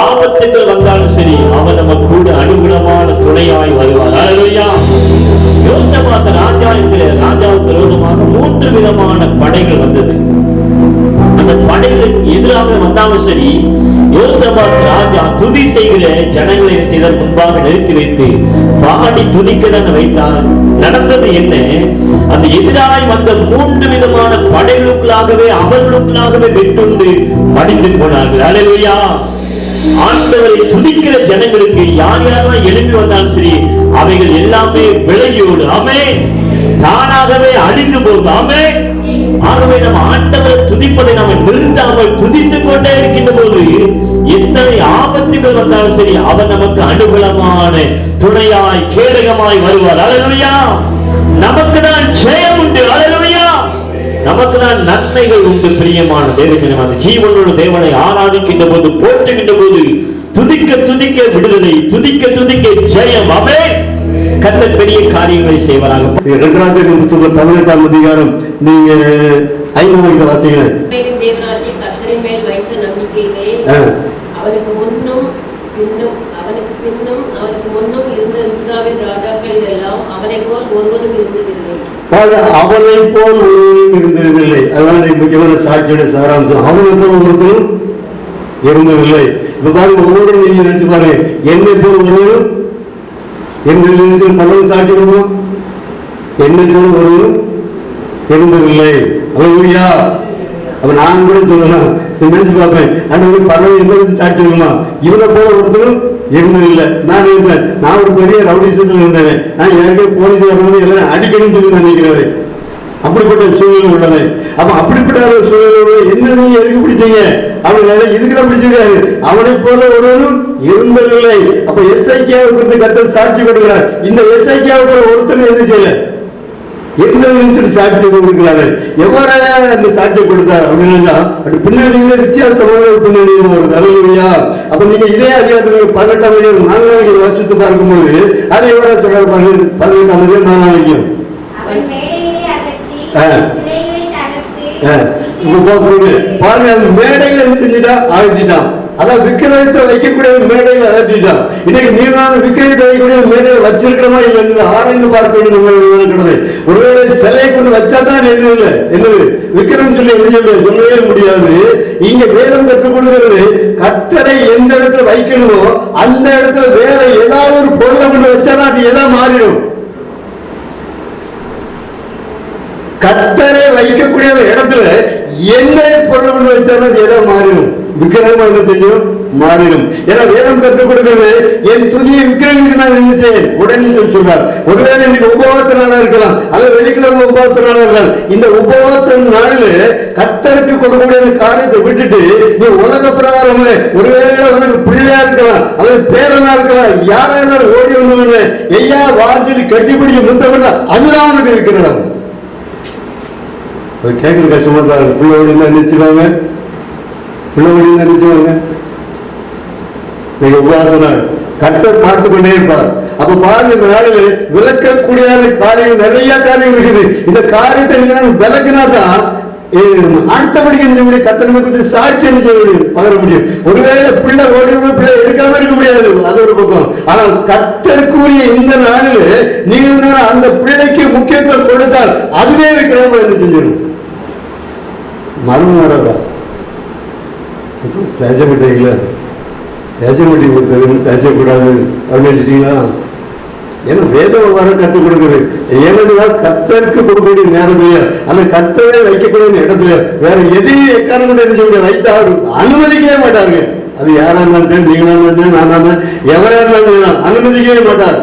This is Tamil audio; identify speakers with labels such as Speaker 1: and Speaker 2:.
Speaker 1: ஆபத்துகள் வந்தாலும் சரி அவன் நம்ம கூட அனுகுணமான துணையாய் வருவார் ஹalleluya ராஜா என்கிற ராஜாவுக்கு விரோதமாக மூன்று விதமான படைகள் வந்தது. அந்த படைகளுக்கு எதிராக வந்தாலும் சரி யோசபாத் ராஜா துதி செய்கிற ஜனங்களை செய்தார் முன்பாக நிறுத்தி வைத்து பாடி துதிக்க வைத்தான் நடந்தது என்ன? அந்த எதிராய் வந்த மூன்று விதமான படைகளுக்குள்ளாகவே அவர்களுக்குள்ளாகவே வெட்டுண்டு மடிந்து போனார்கள். அலையா ஆண்டவரை துதிக்கிற ஜனங்களுக்கு யார் யாரெல்லாம் எழுப்பி வந்தாலும் சரி அவைகள் எல்லாமே விலகியோடு அமே தானாகவே அழிந்து போகுது அமே ஆகவே நம்ம ஆண்டவரை துதிப்பதை நம்ம நிறுத்தாமல் துதித்துக் கொண்டே இருக்கின்ற போது எத்தனை ஆபத்துகள் வந்தாலும் சரி அவர் நமக்கு அனுகூலமான துணையாய் கேடகமாய் வருவார். அல்லேலூயா நமக்கு தான் ஜெயம் உண்டு. அல்லேலூயா நமக்கு தான் நன்மைகள் உண்டு பிரியமான தேவஜனம். அந்த ஜீவனோட தேவனை ஆராதிக்கின்ற போது போற்றுகின்ற போது துதிக்க துதிக்க விடுதலை துதிக்க துதிக்க ஜெயம். அவே கத்த பெரிய காரியங்களை செய்வராக.
Speaker 2: ரெண்டாயிரத்தி புத்தகம் பதினெட்டாம் அதிகாரம் நீங்க
Speaker 3: வைத்த நம்பிக்கையிலே
Speaker 2: ஆ.
Speaker 3: அவனுக்கு முன்னும் பின்னும் அவனுக்கு பின்னும் அவனுக்கு முன்னும் இருந்த யூதாவின் ராஜாக்களில் எல்லாம் அவனை போல் ஒருவரும் இருந்ததில்லை.
Speaker 2: அவனை போல் ஒருவரும் இருந்ததில்லை. அதனால முக்கியமான சாட்சியோட சாராம்சம். அவனை போல் ஒருத்தரும் இருந்ததில்லை. இப்ப பாருங்க ஒவ்வொரு நினைச்சு பாருங்க. என்னை போல் ஒருவரும் இருந்ததில்லை பலரும் சாட்சி கொடுக்கும் என்னை போல் ஒருவரும் இருந்ததில்லை. அல்லேலூயா அப்ப நான் கூட சொல்லலாம். நினைச்சு பார்ப்பேன். அன்றைக்கு பலரும் இருந்தது சாட்சி இவரை போல ஒருத்தரும் இருந்ததில்லை. நான் இருந்தேன். நான் ஒரு பெரிய ரவுடி சீட்டில் இருந்தேன். நான் ஏற்கனவே போலீஸ் எல்லாம் அடிக்கணும்னு சொல்லி நினைக்கிறேன். அப்படிப்பட்ட சூழல் உள்ளது. அப்ப அப்படிப்பட்ட ஒரு என்ன நீங்க எதுக்கு பிடிச்சீங்க? அவன் இதுக்கு பிடிச்சிருக்காரு? அவனை போல ஒருவனும் இருந்ததில்லை. அப்ப எஸ்ஐக்கியாவை குறித்து கத்தர் சாட்சி கொடுக்கிறார். இந்த எஸ்ஐக்கியாவை போல ஒருத்தர் என்ன செய்யல? என்னன்னு சாட்சி கொடுக்கிறாரு? எவ்வாறு அந்த சாட்சி கொடுத்தார் அப்படின்னா அது பின்னணியில பின்னாடி ஒரு தலைவரியா அப்ப நீங்க இதே அதிகாரத்தில் பதினெட்டாம் அதிகாரம் நான்காவது வருஷத்து பார்க்கும்போது அதை எவ்வளவு சொல்றாரு பதினெட்டாம் அதிகாரம் நான்காவது பாருங்க பாருங்க அந்த மேடையில என்ன செஞ்சுட்டான் அகற்றிட்டான் அதான் விக்கிரகத்தை வைக்கக்கூடிய ஒரு மேடையில அகற்றிட்டான் இன்னைக்கு நீங்களும் விக்கிரகத்தை வைக்கக்கூடிய ஒரு மேடையில வச்சிருக்கிறோமா இல்லை. என்று ஆராய்ந்து பார்க்க வேண்டும் நம்ம இருக்கிறது. ஒருவேளை சிலையை கொண்டு வச்சாதான் என்னது? விக்கிரம் சொல்லி என்ன சொல்ல சொல்லவே முடியாது. இங்க வேதம் கற்றுக் கொடுக்கிறது கத்தரை எந்த இடத்துல வைக்கணுமோ அந்த இடத்துல வேற ஏதாவது ஒரு பொருளை கொண்டு வச்சாதான் அது எதா மாறிடும் கத்தரை வைக்கக்கூடிய இடத்துல என்ன கொள்ளணும்னு வச்சாலும் அது ஏதோ மாறிடும். விக்கிரகமா என்ன செய்யும்? மாறிடும். ஏன்னா வேதம் கற்றுக் கொடுக்கிறது என் புதிய விக்கிரமிக்கு நான் என்ன செய்யேன் உடனே சொல்லி சொல்றார். ஒருவேளை இன்னைக்கு உபவாச நாளா இருக்கலாம். அல்லது வெள்ளிக்கிழமை உபவாச நாளா இருக்கலாம். இந்த உபவாச நாள் கத்தருக்கு கொடுக்கக்கூடிய காரியத்தை விட்டுட்டு நீ உலக பிரகாரம் ஒருவேளை உனக்கு பிள்ளையா இருக்கலாம். அல்லது பேரனா இருக்கலாம். யாரா இருந்தாலும் ஓடி வந்தவங்க ஐயா வாழ்ந்து கட்டிப்பிடிக்க முத்தமில்ல அதுதான் உனக்கு இருக்கிறதா அது கேட்குற கஷ்டமா தான் இருக்கு பிள்ளை ஓடி நினைச்சுவாங்க பிள்ளை ஓடி நினைச்சுவாங்க நீங்க உபாசனா கர்த்தர் பார்த்து கொண்டே இருப்பார். அப்ப பாருங்க இந்த நாளில் விளக்கக்கூடிய காரியம் நிறைய காரியம் இருக்குது. இந்த காரியத்தை நீங்க விளக்குனா தான் அடுத்தபடிக்கு நம்முடைய கத்தனை குறித்து சாட்சி என்ன செய்ய முடியும் பகர முடியும். ஒருவேளை பிள்ளை ஓடி பிள்ளை எடுக்காம இருக்க முடியாது அது ஒரு பக்கம். ஆனால் கத்தருக்குரிய இந்த நாளில் நீங்க அந்த பிள்ளைக்கு முக்கியத்துவம் கொடுத்தால் அதுவே விக்கிரமா என்ன செஞ்சிடும். மர்மம் வராதா பேசப்பட்டீங்களா பேசப்பட்டீங்க பேசக்கூடாது அப்படின்னு வச்சுட்டீங்களா ஏன்னா வேதம் வர கற்றுக் கொடுக்குது. ஏனதுனா கத்தருக்கு கொடுக்கக்கூடிய நேரத்துல அந்த கத்தரை வைக்கக்கூடிய இடத்துல வேற எதையும் எக்காரணம் கூட முடியாது வைத்தா அனுமதிக்கவே மாட்டாருங்க. அது யாரா இருந்தாலும் சரி நீங்களா இருந்தாலும் சரி நானா இருந்தாலும் எவரா இருந்தாலும் அனுமதிக்கவே மாட்டார்.